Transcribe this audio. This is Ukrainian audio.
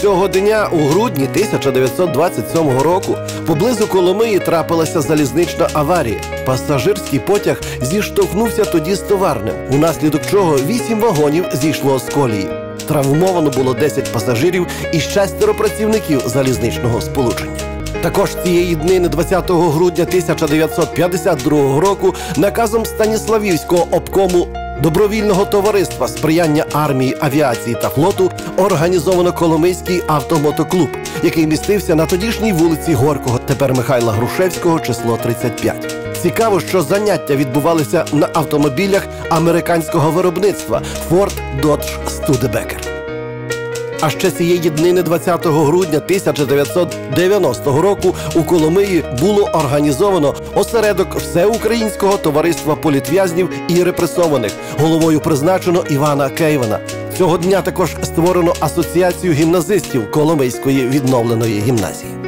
цього дня, у грудні 1927 року, поблизу Коломиї трапилася залізнична аварія. Пасажирський потяг зіштовхнувся тоді з товарним, унаслідок чого вісім вагонів зійшло з колії. Травмовано було 10 пасажирів і шестеро працівників залізничного сполучення. Також цієї днини, 20 грудня 1952 року, наказом Станіславівського обкому добровільного товариства сприяння армії, авіації та флоту організовано Коломийський автомотоклуб, який містився на тодішній вулиці Горкого, тепер Михайла Грушевського, число 35. Цікаво, що заняття відбувалися на автомобілях американського виробництва Ford Dodge Studebaker. А ще цієї днини 20 грудня 1990 року у Коломиї було організовано осередок Всеукраїнського товариства політв'язнів і репресованих. Головою призначено Івана Кейвана. Цього дня також створено асоціацію гімназистів Коломийської відновленої гімназії.